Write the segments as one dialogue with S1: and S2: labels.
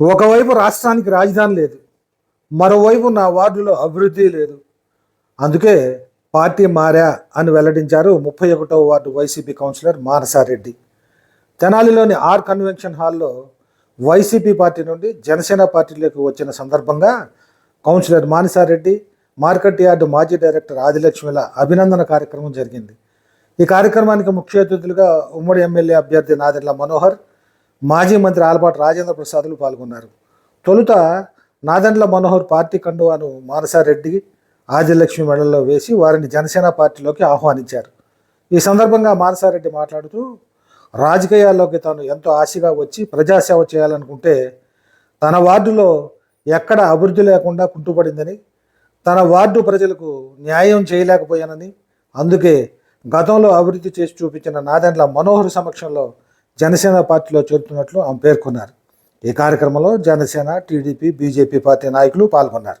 S1: ఒకవైపు రాష్ట్రానికి రాజధాని లేదు మరోవైపు నా వార్డులో అభివృద్ధి లేదు. అందుకే పార్టీ మారా అని వెల్లడించారు ముప్పై ఒకటవ వార్డు వైసీపీ కౌన్సిలర్ మానసారెడ్డి. తెనాలిలోని ఆర్ కన్వెన్షన్ హాల్లో వైసీపీ పార్టీ నుండి జనసేన పార్టీలోకి వచ్చిన సందర్భంగా కౌన్సిలర్ మానసారెడ్డి మార్కెట్ యార్డు మాజీ డైరెక్టర్ ఆదిలక్ష్మిల అభినందన కార్యక్రమం జరిగింది. ఈ కార్యక్రమానికి ముఖ్య అతిథులుగా ఉమ్మడి ఎమ్మెల్యే అభ్యర్థి నాదిర్ల మనోహర్ మాజీ మంత్రి ఆలపాటి రాజేంద్ర ప్రసాద్లు పాల్గొన్నారు. తొలుత నాదండ్ల మనోహర్ పార్టీ కండువాను మానసారెడ్డి ఆదిలక్ష్మి మెడల్లో వేసి వారిని జనసేన పార్టీలోకి ఆహ్వానించారు. ఈ సందర్భంగా మానసారెడ్డి మాట్లాడుతూ రాజకీయాల్లోకి తాను ఎంతో ఆశగా వచ్చి ప్రజాసేవ చేయాలనుకుంటే తన వార్డులో ఎక్కడ అభివృద్ధి లేకుండా కుంటుపడిందని తన వార్డు ప్రజలకు న్యాయం చేయలేకపోయానని అందుకే గతంలో అభివృద్ధి చేసి చూపించిన నాదెండ్ల మనోహర్ సమక్షంలో జనసేన పార్టీలో చేరుతున్నట్లు ఆమె పేర్కొన్నారు. ఈ కార్యక్రమంలో జనసేన టీడీపీ బీజేపీ పార్టీ నాయకులు పాల్గొన్నారు.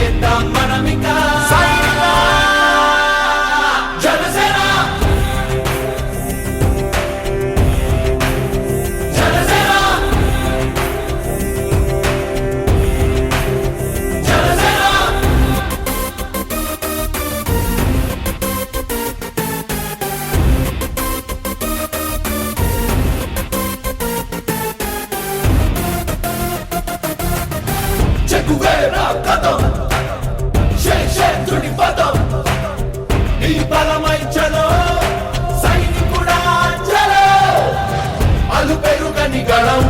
S2: చెక్కువేరా కథం. శేషేంద్రుడి పదం. నీ బలమై చలో సైనికుడా చలో. అలు పెరుగని గళం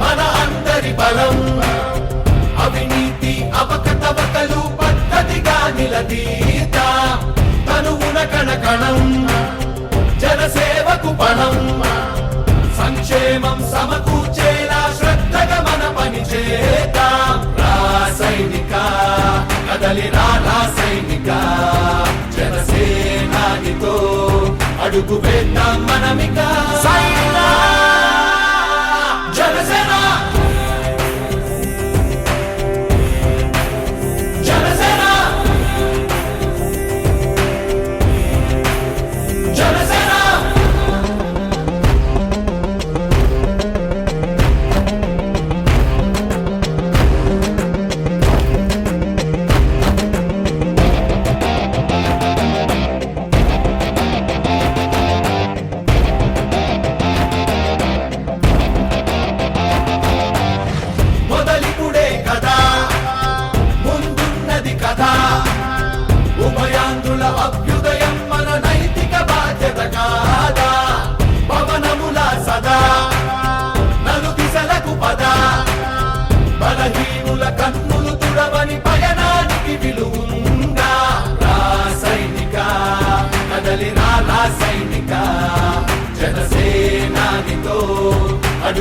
S2: మన అందరి బలం. అవినీతి అవకతవకలు పద్ధతిగా నిలదీత. తనువున కణకణం జనసేవకు పణం. సంక్షేమం సమకూర్చే అడుగు వేద్దాం మనమిక. సైనా!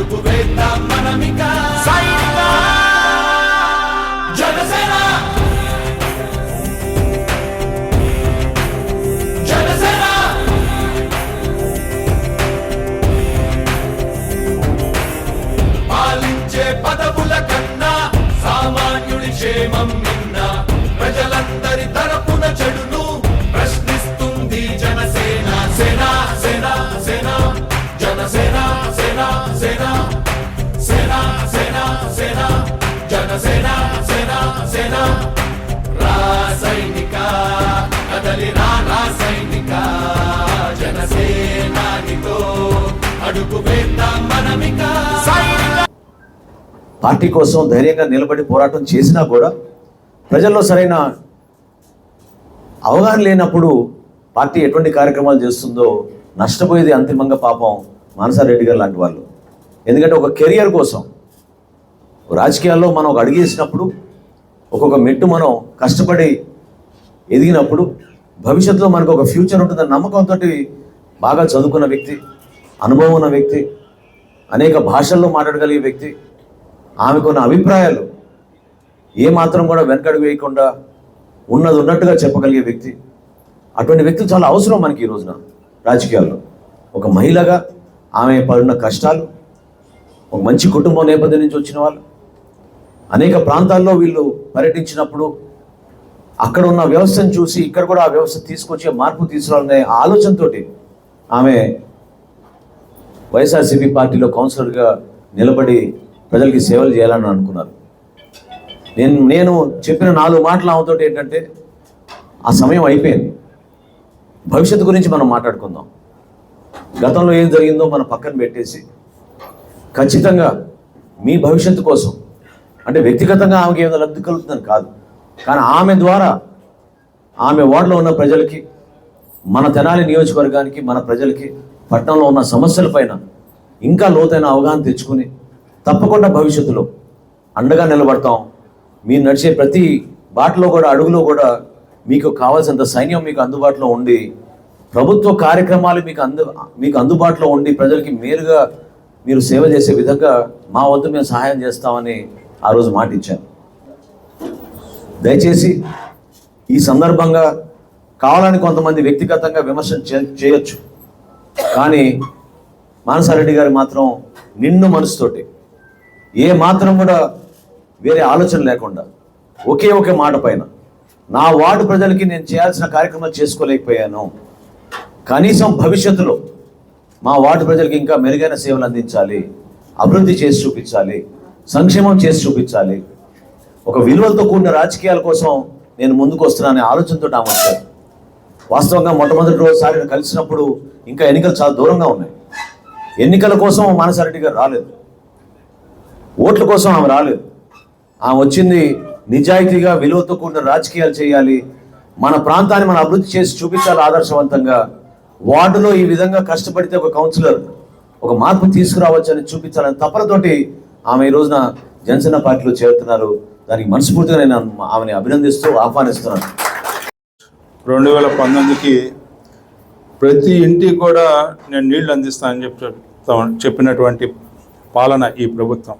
S2: అడుగు వేద్దాం మనమిక అడుగు వేద్దాం మనమిక.
S3: పార్టీ కోసం ధైర్యంగా నిలబడి పోరాటం చేసినా కూడా ప్రజల్లో సరైన అవగాహన లేనప్పుడు పార్టీ ఎటువంటి కార్యక్రమాలు చేస్తుందో నష్టపోయేది అంతిమంగా పాపం మానసారెడ్డి గారు లాంటి వాళ్ళు. ఎందుకంటే ఒక కెరియర్ కోసం రాజకీయాల్లో మనం ఒక అడిగేసినప్పుడు ఒక్కొక్క మెట్టు మనం కష్టపడి ఎదిగినప్పుడు భవిష్యత్తులో మనకు ఒక ఫ్యూచర్ ఉంటుందన్న నమ్మకంతో బాగా చదువుకున్న వ్యక్తి అనుభవం ఉన్న వ్యక్తి అనేక భాషల్లో మాట్లాడగలిగే వ్యక్తి ఆమెకున్న అభిప్రాయాలు ఏ మాత్రం కూడా వెనకడుగు వేయకుండా ఉన్నది ఉన్నట్టుగా చెప్పగలిగే వ్యక్తి. అటువంటి వ్యక్తులు చాలా అవసరం మనకి ఈ రోజున రాజకీయాల్లో. ఒక మహిళగా ఆమె పడిన కష్టాలు ఒక మంచి కుటుంబ నేపథ్యం నుంచి వచ్చిన వాళ్ళు అనేక ప్రాంతాల్లో వీళ్ళు పర్యటించినప్పుడు అక్కడ ఉన్న వ్యవస్థను చూసి ఇక్కడ కూడా ఆ వ్యవస్థ తీసుకొచ్చే మార్పు తీసుకురావాలనే ఆలోచనతోటి ఆమె వైఎస్ఆర్సీపీ పార్టీలో కౌన్సిలర్గా నిలబడి ప్రజలకి సేవలు చేయాలని అనుకున్నారు. నేను నేను చెప్పిన నాలుగు మాటలు ఆమెతోటి ఏంటంటే ఆ సమయం అయిపోయింది. భవిష్యత్తు గురించి మనం మాట్లాడుకుందాం. గతంలో ఏం జరిగిందో మనం పక్కన పెట్టేసి ఖచ్చితంగా మీ భవిష్యత్తు కోసం అంటే వ్యక్తిగతంగా ఆమెకి ఏదో లబ్ధి కలుగుతుందని కాదు కానీ ఆమె ద్వారా ఆమె వార్డులో ఉన్న ప్రజలకి మన తెనాలి నియోజకవర్గానికి మన ప్రజలకి పట్టణంలో ఉన్న సమస్యలపైన ఇంకా లోతైన అవగాహన తెచ్చుకుని తప్పకుండా భవిష్యత్తులో అండగా నిలబడతాం. మీరు నడిచే ప్రతి బాటలో కూడా అడుగులో కూడా మీకు కావాల్సినంత సైన్యం మీకు అందుబాటులో ఉండి ప్రభుత్వ కార్యక్రమాలు మీకు అందు మీకు అందుబాటులో ఉండి ప్రజలకి మేలుగా మీరు సేవ చేసే విధంగా మా వంతు మేము సహాయం చేస్తామని ఆ రోజు మాట ఇచ్చాను దయచేసి ఈ సందర్భంగా కావాలని కొంతమంది వ్యక్తిగతంగా విమర్శ చేయొచ్చు. కానీ మానసారెడ్డి గారు మాత్రం నిన్ను మనసుతోటి. ఏ మాత్రం కూడా వేరే ఆలోచన లేకుండా ఒకే ఒకే మాట పైన నా వార్డు ప్రజలకి నేను చేయాల్సిన కార్యక్రమాలు చేసుకోలేకపోయాను. కనీసం భవిష్యత్తులో మా వార్డు ప్రజలకి ఇంకా మెరుగైన సేవలు అందించాలి అభివృద్ధి చేసి చూపించాలి సంక్షేమం చేసి చూపించాలి. ఒక విలువలతో కూడిన రాజకీయాల కోసం నేను ముందుకు వస్తున్నానే ఆలోచనతో ఆమె వాస్తవంగా మొట్టమొదటి రోజుసారి కలిసినప్పుడు ఇంకా ఎన్నికలు చాలా దూరంగా ఉన్నాయి. ఎన్నికల కోసం మానసారెడ్డి గారు రాలేదు. ఓట్ల కోసం ఆమె రాలేదు. ఆమె వచ్చింది నిజాయితీగా విలువతో కూడిన రాజకీయాలు చేయాలి. మన ప్రాంతాన్ని మనం అభివృద్ధి చేసి చూపించాలి ఆదర్శవంతంగా. వార్డులో ఈ విధంగా కష్టపడితే ఒక కౌన్సిలర్ ఒక మార్పు తీసుకురావచ్చని చూపించాలని తపనతోటి ఆమె ఈ రోజున జనసేన పార్టీలో చేరుతున్నారు. దానికి మనస్ఫూర్తిగా నేను ఆమెని అభినందిస్తూ ఆహ్వానిస్తున్నాను.
S4: రెండు వేల పంతొమ్మిదికి ప్రతి ఇంటికి కూడా నేను నీళ్ళు అందిస్తానని చెప్పి చెప్తా- చెప్పినటువంటి పాలన ఈ ప్రభుత్వం.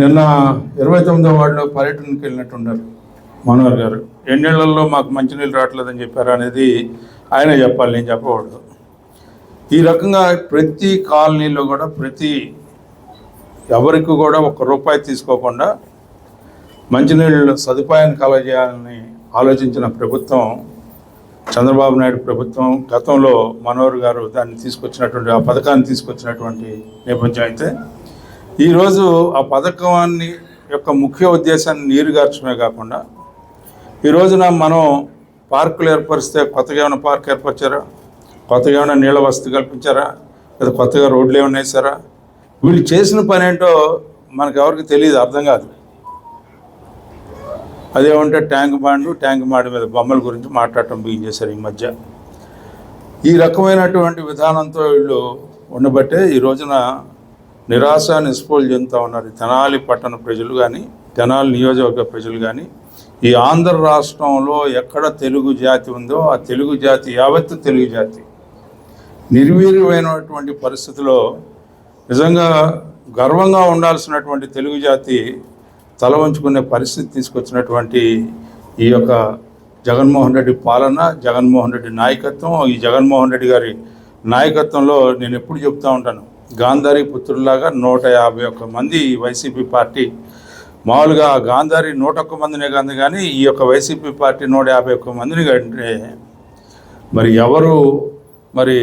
S4: నిన్న ఇరవై తొమ్మిదో వార్డులో పర్యటనకి వెళ్ళినట్టున్నారు మనోహర్ గారు. ఎన్నేళ్ళలో మాకు మంచినీళ్ళు రావట్లేదని చెప్పారు అనేది ఆయన చెప్పాలి నేను చెప్పకూడదు. ఈ రకంగా ప్రతి కాలనీలో కూడా ప్రతి ఎవరికి కూడా ఒక రూపాయి తీసుకోకుండా మంచినీళ్ళు సదుపాయాన్ని కలగజేయాలని ఆలోచించిన ప్రభుత్వం చంద్రబాబు నాయుడు ప్రభుత్వం గతంలో మనోహర్ గారు దాన్ని తీసుకొచ్చినటువంటి ఆ పథకాన్ని తీసుకొచ్చినటువంటి నేపథ్యం అయితే ఈరోజు ఆ పథకాన్ని యొక్క ముఖ్య ఉద్దేశాన్ని నీరుగార్చడమే కాకుండా ఈ రోజున మనం పార్కులు ఏర్పరిస్తే కొత్తగా ఏమైనా పార్క్ ఏర్పరిచారా? కొత్తగా ఏమైనా నీళ్ళ వసతి కల్పించారా? లేదా కొత్తగా రోడ్లు ఏమైనా వేసారా వీళ్ళు చేసిన పని ఏంటో మనకు ఎవరికి తెలియదు అర్థం కాదు. అదేమంటే ట్యాంక్ బాండ్ ట్యాంక్ మాడి మీద బొమ్మల గురించి మాట్లాడటం బిగించేశారు ఈ మధ్య. ఈ రకమైనటువంటి విధానంతో వీళ్ళు ఉండబట్టే ఈ రోజున నిరాశ నిస్పోలు చెందుతూ ఉన్నారు తెనాలి పట్టణ ప్రజలు కానీ తెనాలి నియోజకవర్గ ప్రజలు కానీ ఈ ఆంధ్ర రాష్ట్రంలో ఎక్కడ తెలుగు జాతి ఉందో ఆ తెలుగు జాతి యావత్తు తెలుగు జాతి. నిర్వీర్యమైనటువంటి పరిస్థితిలో నిజంగా గర్వంగా ఉండాల్సినటువంటి తెలుగు జాతి తల వంచుకునే పరిస్థితి తీసుకొచ్చినటువంటి ఈ యొక్క జగన్మోహన్ రెడ్డి పాలన జగన్మోహన్ రెడ్డి నాయకత్వం ఈ జగన్మోహన్ రెడ్డి గారి నాయకత్వంలో నేను ఎప్పుడు చెప్తా ఉంటాను. గాంధారి పుత్రుల్లాగా నూట యాభై ఒక్క మంది వైసీపీ పార్టీ మామూలుగా గాంధారి నూట ఒక్క మందినే కాదు కానీ ఈ యొక్క వైసీపీ పార్టీ నూట యాభై ఒక్క మందిని కంటే మరి ఎవరు మరి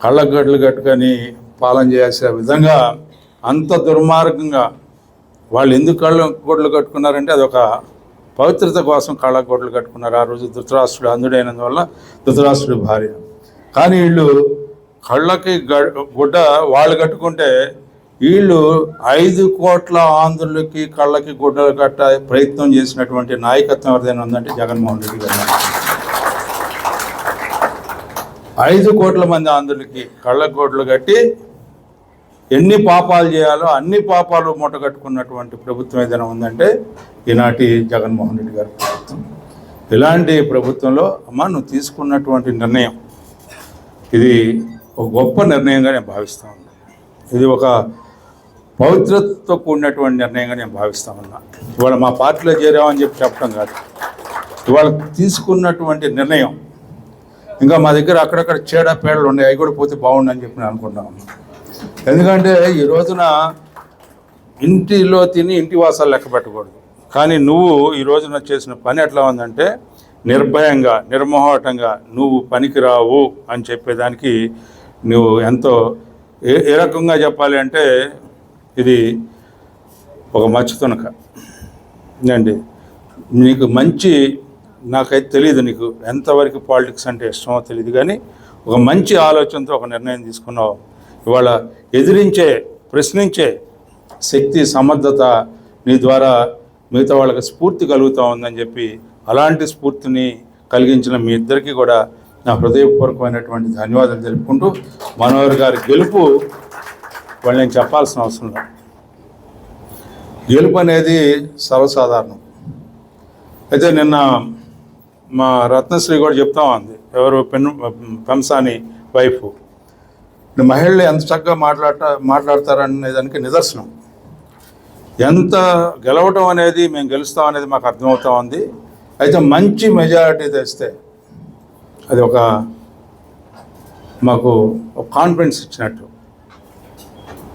S4: కళ్ళగడ్డలు కట్టుకొని పాలన చేయాల్సిన విధంగా అంత దుర్మార్గంగా వాళ్ళు ఎందుకు కళ్ళ గొడ్లు కట్టుకున్నారంటే అదొక పవిత్రత కోసం కళ్ళ గొడ్లు కట్టుకున్నారు. ఆ రోజు ధృతరాష్ట్రుడు అందుడైనందువల్ల ధృతరాష్ట్రుడి భార్య. కానీ వీళ్ళు కళ్ళకి గ- గుడ్డ వాళ్ళు కట్టుకుంటే వీళ్ళు ఐదు కోట్ల ఆంధ్రులకి కళ్ళకి గుడ్డలు కట్ట ప్రయత్నం చేసినటువంటి నాయకత్వం ఎవరిదైనా ఉందంటే జగన్మోహన్ రెడ్డి గారు. ఐదు కోట్ల మంది ఆంధ్రులకి కళ్ళ గోడ్లు కట్టి ఎన్ని పాపాలు చేయాలో అన్ని పాపాలు మూటగట్టుకున్నటువంటి ప్రభుత్వం ఏదైనా ఉందంటే ఈనాటి జగన్మోహన్ రెడ్డి గారి ప్రభుత్వం. ఇలాంటి ప్రభుత్వంలో అమ్మ నువ్వు తీసుకున్నటువంటి నిర్ణయం ఇది ఒక గొప్ప నిర్ణయంగా నేను భావిస్తా ఉన్నా. ఇది ఒక పవిత్రతతో కూడినటువంటి నిర్ణయంగా నేను భావిస్తా ఉన్నా. ఇవాళ మా పార్టీలో చేరామని చెప్పి చెప్పడం కాదు. ఇవాళ తీసుకున్నటువంటి నిర్ణయం ఇంకా మా దగ్గర అక్కడక్కడ చీడ పేడలు ఉన్నాయి అవి కూడా పోతే బాగుండని చెప్పి నేను అనుకుంటా ఎందుకంటే ఈ రోజున ఇంటిలో తిని ఇంటి వాసాలు లెక్క పెట్టకూడదు. కానీ నువ్వు ఈ రోజున చేసిన పని ఎట్లా ఉందంటే నిర్భయంగా నిర్మోహటంగా నువ్వు పనికిరావు అని చెప్పేదానికి నువ్వు ఎంతో ఏ ఏ రకంగా చెప్పాలి అంటే ఇది ఒక మచ్చుతునక అండి నీకు మంచి నాకైతే తెలియదు నీకు ఎంతవరకు పాలిటిక్స్ అంటే ఇష్టమో తెలియదు కానీ ఒక మంచి ఆలోచనతో ఒక నిర్ణయం తీసుకున్నావు. ఇవాళ ఎదిరించే ప్రశ్నించే శక్తి సమర్థత నీ ద్వారా మిగతా వాళ్ళకి స్ఫూర్తి కలుగుతూ ఉందని చెప్పి అలాంటి స్ఫూర్తిని కలిగించిన మీ ఇద్దరికీ కూడా నా హృదయపూర్వకమైనటువంటి ధన్యవాదాలు తెలుపుకుంటూ మనోహర్ గారి గెలుపు వాళ్ళు నేను చెప్పాల్సిన అవసరం లేదు. గెలుపు అనేది సర్వసాధారణం. అయితే నిన్న మా రత్నశ్రీ కూడా చెప్తా ఉంది. ఎవరు పెను పెంసాని వైఫ్. మహిళలు ఎంత చక్కగా మాట్లాడ మాట్లాడతారనే దానికి నిదర్శనం. ఎంత గెలవటం అనేది మేము గెలుస్తాం అనేది మాకు అర్థమవుతా ఉంది. అయితే మంచి మెజారిటీ తెస్తే అది ఒక మాకు ఒక కాన్ఫిడెన్స్ ఇచ్చినట్టు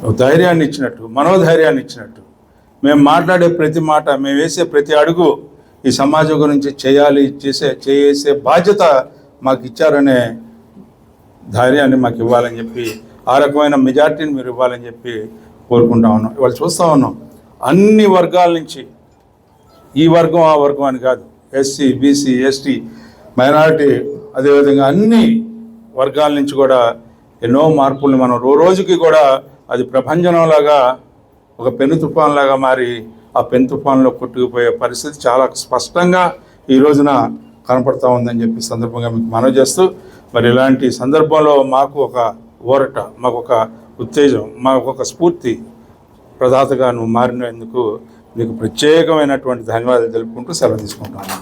S4: ఒక ధైర్యాన్ని ఇచ్చినట్టు మనోధైర్యాన్ని ఇచ్చినట్టు. మేము మాట్లాడే ప్రతి మాట మేము వేసే ప్రతి అడుగు ఈ సమాజం గురించి చేయాలి చేసే చేసే బాధ్యత మాకు ఇచ్చారనే ధైర్యాన్ని మాకు ఇవ్వాలని చెప్పి ఆ రకమైన మెజార్టీని మీరు ఇవ్వాలని చెప్పి కోరుకుంటా ఉన్నాం. ఇవాళ చూస్తూ ఉన్నాం. అన్ని వర్గాల నుంచి ఈ వర్గం ఆ వర్గం అని కాదు ఎస్సీ బీసీ ఎస్టీ మైనారిటీ అదేవిధంగా అన్ని వర్గాల నుంచి కూడా ఎన్నో మార్పుల్ని మనం రోజుకి కూడా అది ప్రభంజనంలాగా ఒక పెను తుఫాన్లాగా మారి ఆ పెను తుఫాన్లో కొట్టుకుపోయే పరిస్థితి చాలా స్పష్టంగా ఈ రోజున కనపడతా ఉందని చెప్పి సందర్భంగా మీకు మనవి చేస్తూ మరి ఇలాంటి సందర్భంలో మాకు ఒక ఊరట మాకు ఒక ఉత్తేజం మాకు ఒక స్ఫూర్తి ప్రదాతగా నువ్వు మారినందుకు నీకు ప్రత్యేకమైనటువంటి ధన్యవాదాలు తెలుపుకుంటూ సెలవు తీసుకుంటాను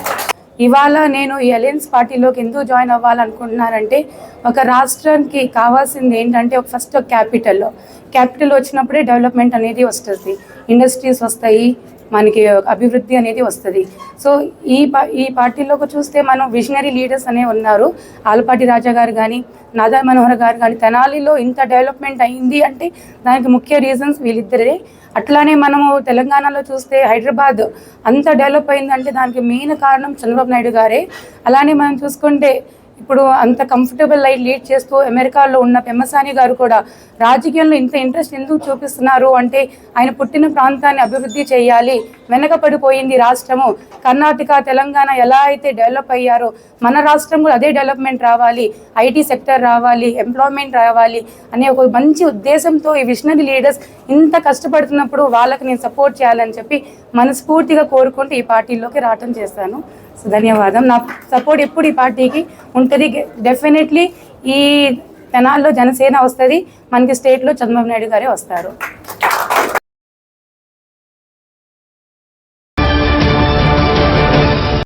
S5: ఇవాళ నేను ఈ అలయన్స్ పార్టీలోకి ఎందుకు జాయిన్ అవ్వాలనుకుంటున్నానంటే ఒక రాష్ట్రానికి కావాల్సింది ఏంటంటే ఒక ఫస్ట్ క్యాపిటల్లో క్యాపిటల్ వచ్చినప్పుడే డెవలప్మెంట్ అనేది వస్తుంది. ఇండస్ట్రీస్ వస్తాయి మనకి అభివృద్ధి అనేది వస్తుంది. సో ఈ పా ఈ పార్టీలోకి చూస్తే మనం విజనరీ లీడర్స్ అనే ఉన్నారు. ఆలపాటి రాజా గారు కానీ నాదా మనోహర్ గారు కానీ తెనాలిలో ఇంత డెవలప్మెంట్ అయింది అంటే దానికి ముఖ్య రీజన్స్ వీళ్ళిద్దరే. అట్లానే మనము తెలంగాణలో చూస్తే హైదరాబాద్ అంత డెవలప్ అయిందంటే దానికి మెయిన్ కారణం చంద్రబాబు నాయుడు గారే. అలానే మనం చూసుకుంటే ఇప్పుడు అంత కంఫర్టబుల్ లైఫ్ లీడ్ చేస్తూ అమెరికాలో ఉన్న పెమ్మసాని గారు కూడా రాజకీయంలో ఇంత ఇంట్రెస్ట్ ఎందుకు చూపిస్తున్నారు అంటే ఆయన పుట్టిన ప్రాంతాన్ని అభివృద్ధి చేయాలి వెనకపడిపోయింది రాష్ట్రము కర్ణాటక తెలంగాణ ఎలా అయితే డెవలప్ అయ్యారో మన రాష్ట్రం కూడా అదే డెవలప్మెంట్ రావాలి ఐటీ సెక్టర్ రావాలి ఎంప్లాయ్మెంట్ రావాలి అనే ఒక మంచి ఉద్దేశంతో ఈ విషనరీ లీడర్స్ ఇంత కష్టపడుతున్నప్పుడు వాళ్ళకి నేను సపోర్ట్ చేయాలని చెప్పి మనస్ఫూర్తిగా కోరుకుంటూ ఈ పార్టీలోకి రావటం చేస్తాను సో ధన్యవాదం. నా సపోర్ట్ ఎప్పుడు ఈ పార్టీకి ఉంటుంది. డెఫినెట్లీ ఈ తెనాల్లో జనసేన వస్తుంది. మనకి స్టేట్లో చంద్రబాబు నాయుడు గారే వస్తారు.